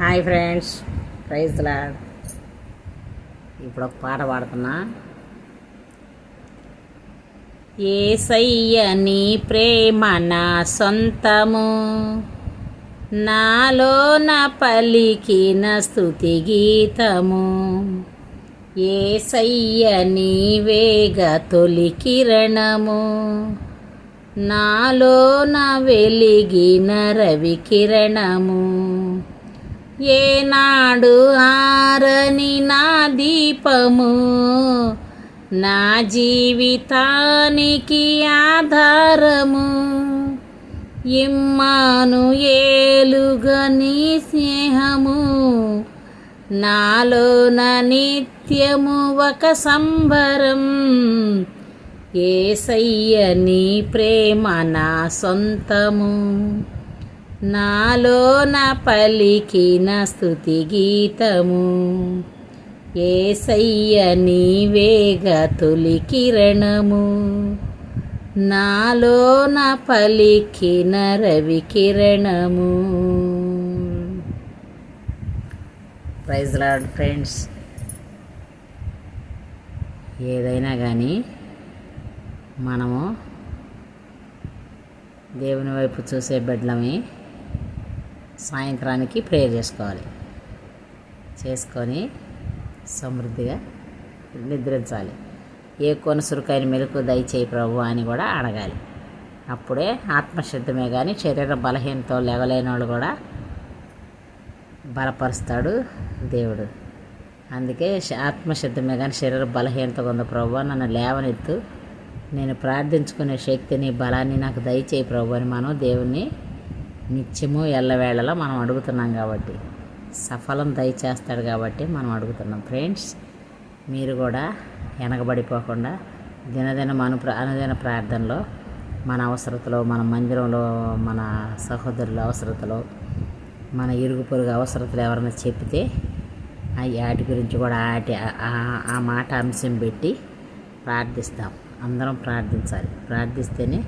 Hi friends praise lord. ఇప్పుడు ఒక పాట పాడుతున్నా. ఏసయ్య నీ ప్రేమ నా సొంతము నాలోన పలికిన స్తుతి గీతము. ఏసయ్య నీవేగ తొలి కిరణము నాలోన వెలిగిన రవి కిరణము. ఏనాడు ఆరని నా దీపము నా జీవితానికి ఆధారము. ఇమ్మాను ఏలుగని స్నేహము నాలోన నిత్యము ఒక సంబరం. ఏసయ్య నీ ప్రేమ నా సొంతము. నాలోన పలికిన స్థుతి గీతము. ఏసయ్య నీవేగ తొలి కిరణము. నాలోన పలికిన రవి కిరణము. Praise Lord friends. ఏదైనా కానీ మనము దేవుని వైపు చూసే బిడ్డలమే. సాయంత్రానికి ప్రేయర్ చేసుకోవాలి. చేసుకొని సమృద్ధిగా నిద్రించాలి. ఏ కొనసురుకైన మెలకు దయచేయి ప్రభు అని కూడా అడగాలి. అప్పుడే ఆత్మశుద్ధమే కానీ శరీర బలహీనతో లేవలేని వాళ్ళు కూడా బలపరుస్తాడు దేవుడు. అందుకే ఆత్మశుద్ధమే కానీ శరీర బలహీనతగా ఉంది ప్రభు నన్ను లేవనెత్తు. నేను ప్రార్థించుకునే శక్తిని బలాన్ని నాకు దయచేయి ప్రభు అని మనం దేవుణ్ణి నిత్యము ఎల్లవేళలా మనం అడుగుతున్నాం కాబట్టి సఫలం దయచేస్తాడు కాబట్టి మనం అడుగుతున్నాం. ఫ్రెండ్స్ మీరు కూడా వెనకబడిపోకుండా దినదిన అను అనుదిన ప్రార్థనలో మన అవసరతలో మన మందిరంలో మన సహోదరుల అవసరతలో మన ఇరుగు పొరుగు అవసరతలు ఎవరైనా చెప్తే ఆ వాటి గురించి కూడా ఆటి ఆ- ఆ మాట అంశం పెట్టి ప్రార్థిస్తాం. అందరం ప్రార్థించాలి. ప్రార్థిస్తేనే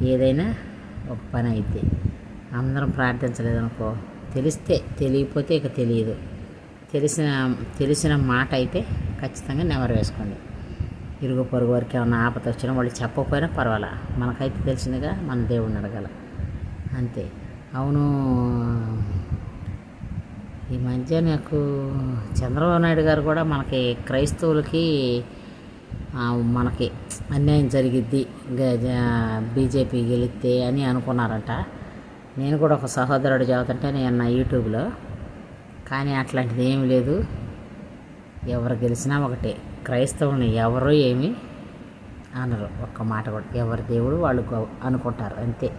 ఏదైనా ఒక పని అయితే అందరం ప్రార్థించలేదనుకో. తెలిస్తే తెలియకపోతే ఇక తెలియదు. తెలిసిన తెలిసిన మాట అయితే ఖచ్చితంగా నెవరు వేసుకోండి. ఇరుగు పొరుగు వరకు ఏమన్నా ఆపద వచ్చినా వాళ్ళు చెప్పకపోయినా పర్వాలా. మనకైతే తెలిసిందిగా మన దేవుడిని అడగాల. అంతే. అవును ఈ మధ్య నాకు చంద్రబాబు నాయుడు గారు కూడా మనకి క్రైస్తవులకి మనకి అన్యాయం జరిగిద్ది. బీజేపీ గెలిస్తే అని అనుకున్నారంట. నేను కూడా ఒక సహోదరుడు చదువుతుంటే నేను నా యూట్యూబ్లో. కానీ అట్లాంటిది ఏమీ లేదు. ఎవరు గెలిచినా ఒకటే. క్రైస్తవుని ఎవరు ఏమి అనరు. ఒక్క మాట కూడా. ఎవరి దేవుడు వాళ్ళు అనుకుంటారు. అంతే.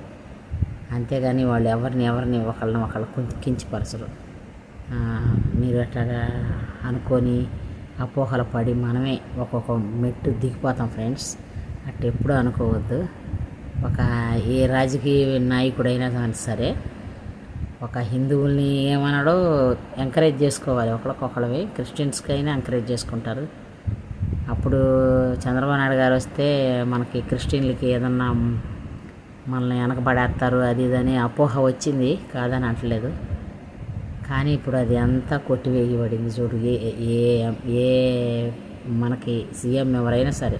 అంతేగాని వాళ్ళు ఎవరిని ఎవరిని ఒకళ్ళని ఒకళ్ళు కించి- కించపరచరు. మీరు అట్లాగా అనుకొని అపోహలు పడి మనమే ఒక్కొక్క మెట్టు దిగిపోతాం ఫ్రెండ్స్. అట్ట ఎప్పుడూ అనుకోవద్దు. ఒక ఏ రాజకీయ నాయకుడైనా కానీ సరే ఒక హిందువుల్ని ఏమన్నాడో ఎంకరేజ్ చేసుకోవాలి. ఒకరికొకళ్ళవి క్రిస్టియన్స్కి అయినా ఎంకరేజ్ చేసుకుంటారు. అప్పుడు చంద్రబాబు నాయుడు గారు వస్తే మనకి క్రిస్టియన్లకి ఏదన్నా మనల్ని వెనకబడేస్తారు అది ఇది అని అపోహ వచ్చింది. కాదని అంటలేదు. కానీ ఇప్పుడు అది అంతా కొట్టివేయబడింది చూడు. ఏ ఏ ఏ మనకి సీఎం ఎవరైనా సరే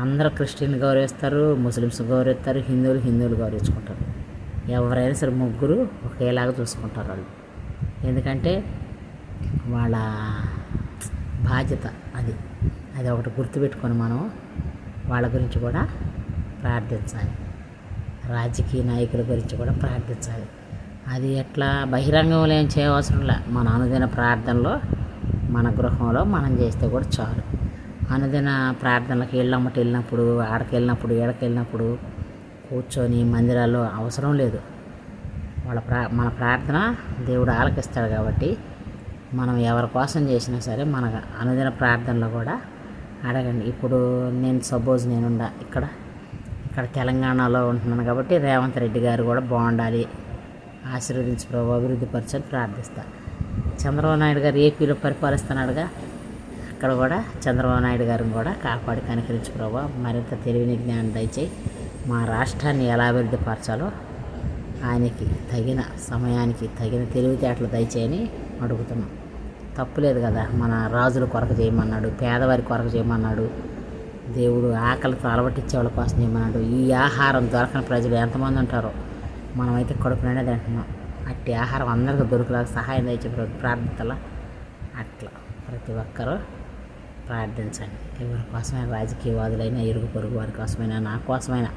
అందరూ క్రిస్టియన్ గౌరవిస్తారు ముస్లిమ్స్ గౌరవిస్తారు హిందువులు హిందువులు గౌరవించుకుంటారు. ఎవరైనా సరే ముగ్గురు ఒకేలాగా చూసుకుంటారు వాళ్ళు. ఎందుకంటే వాళ్ళ బాధ్యత అది. అది ఒకటి గుర్తుపెట్టుకొని మనం వాళ్ళ గురించి కూడా ప్రార్థించాలి. రాజకీయ నాయకుల గురించి కూడా ప్రార్థించాలి. అది ఎట్లా బహిరంగంలో ఏం చేయవసరం లే మన అనుదిన ప్రార్థనలో మన గృహంలో మనం చేస్తే కూడా చాలు. అనుదిన ప్రార్థనలకు వెళ్ళమ్మట వెళ్ళినప్పుడు ఆడకి వెళ్ళినప్పుడు ఏడకి వెళ్ళినప్పుడు కూర్చొని మందిరాల్లో అవసరం లేదు. వాళ్ళ ప్రా మన ప్రార్థన దేవుడు ఆలకిస్తాడు కాబట్టి మనం ఎవరి కోసం చేసినా సరే మన అనుదిన ప్రార్థనలో కూడా అడగండి. ఇప్పుడు నేను సపోజ్ నేనుండా ఇక్కడ ఇక్కడ తెలంగాణలో ఉంటున్నాను కాబట్టి రేవంత్ రెడ్డి గారు కూడా బాగుండాలి ఆశీర్వదించి ప్రభు అభివృద్ధి పరచని ప్రార్థిస్తా. చంద్రబాబు నాయుడు గారు ఏపీలో పరిపాలిస్తున్నాడుగా. ఇక్కడ కూడా చంద్రబాబు నాయుడు గారిని కూడా కాపాడి కనికరించి ప్రభావ మరింత తెలివిని జ్ఞానం దయచేయి. మా రాష్ట్రాన్ని ఎలా అభివృద్ధి పరచాలో ఆయనకి తగిన సమయానికి తగిన తెలివితేటలు దయచేయని అడుగుతున్నాం. తప్పులేదు కదా మన రాజుల కొరకు చేయమన్నాడు పేదవారి కొరకు చేయమన్నాడు దేవుడు ఆకలితో అలవటిచ్చే వాళ్ళ కోసం చేయమన్నాడు. ఈ ఆహారం దొరకని ప్రజలు ఎంతమంది ఉంటారో మనమైతే కడుపు నిండా తింటున్నాం. అట్టి ఆహారం అందరికీ దొరికేలా సహాయం దయచే ప్రార్థితలా అట్లా ప్రతి ఒక్కరూ ప్రార్థించండి. ఎవరి కోసమైనా రాజకీయవాదులైనా ఇరుగు పొరుగు వారి కోసమైనా నా కోసమైనా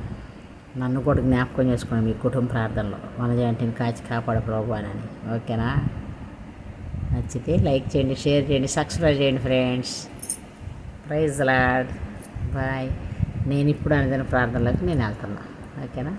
నన్ను కూడా జ్ఞాపకం చేసుకోండి మీ కుటుంబ ప్రార్థనలో మన కాచి కాపాడు ప్రభు అని ఓకేనా? నచ్చితే లైక్ చేయండి షేర్ చేయండి సబ్స్క్రైబ్ చేయండి ఫ్రెండ్స్. Praise lord. బాయ్. నేను ఇప్పుడు అనుదిన ప్రార్థనలోకి నేను వెళ్తున్నా. ఓకేనా?